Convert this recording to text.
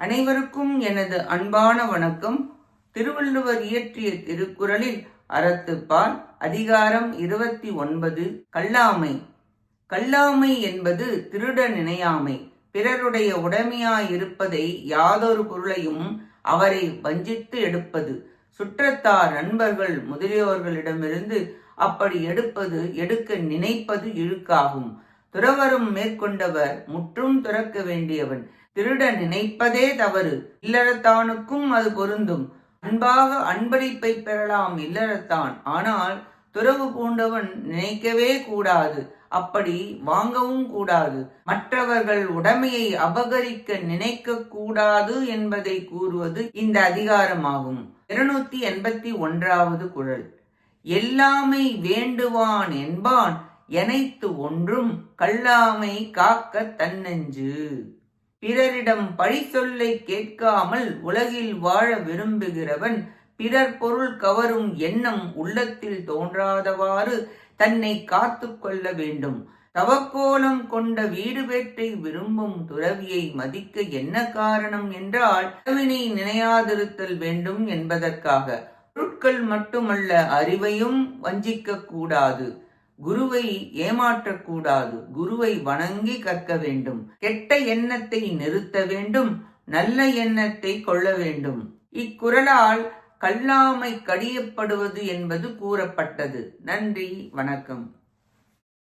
அனைவருக்கும் எனது அன்பான வணக்கம். திருவள்ளுவர் இயற்றிய திருக்குறளில் அறத்துப்பால் அதிகாரம் இருபத்தி ஒன்பது கல்லாமை. கல்லாமை என்பது திருட நினையாமை. பிறருடைய உடைமையாயிருப்பதை யாதொரு பொருளையும் அவரை வஞ்சித்து எடுப்பது. சுற்றத்தார் நண்பர்கள் முதலியோர்களிடமிருந்து அப்படி எடுப்பது எடுக்க நினைப்பது இழுக்காகும். துறவரும் மேற்கொண்டவர் முற்றும் துறக்க வேண்டியவன். திருட நினைப்பதே தவறு. இல்லறத்தானுக்கும் அது பொருந்தும். அன்பாக அன்பளிப்பை பெறலாம் இல்லறத்தான். ஆனால் துறவு பூண்டவன் நினைக்கவே கூடாது. அப்படி வாங்கவும் கூடாது. மற்றவர்கள் உடமையை அபகரிக்க நினைக்க கூடாது என்பதை கூறுவது இந்த அதிகாரமாகும். இருநூத்தி எண்பத்தி ஒன்றாவது குரல். எல்லாமை வேண்டுவான் என்பான். எனைத்து ஒன்றும் கல்லாமை காக்க தன்னெஞ்சு. பிறரிடம் பழி சொல்லை கேட்காமல் உலகில் வாழ விரும்புகிறவன் பிறர் பொருள் கவரும் எண்ணம் உள்ளத்தில் தோன்றாதவாறு தன்னை காத்து கொள்ள வேண்டும். தவக்கோலம் கொண்ட வீடு வேட்டை விரும்பும் துறவியை மதிக்க என்ன காரணம் என்றால் துறவினை நினையாதிருத்தல் வேண்டும் என்பதற்காக. பொருட்கள் மட்டுமல்ல அறிவையும் வஞ்சிக்க கூடாது. குருவை ஏமாற்றக்கூடாது. குருவை வணங்கி கற்க வேண்டும். கெட்ட எண்ணத்தை நிறுத்த வேண்டும். நல்ல எண்ணத்தை கொள்ள வேண்டும். இக்குறளால் கல்லாமை கடியப்படுவது என்பது கூறப்பட்டது. நன்றி. வணக்கம்.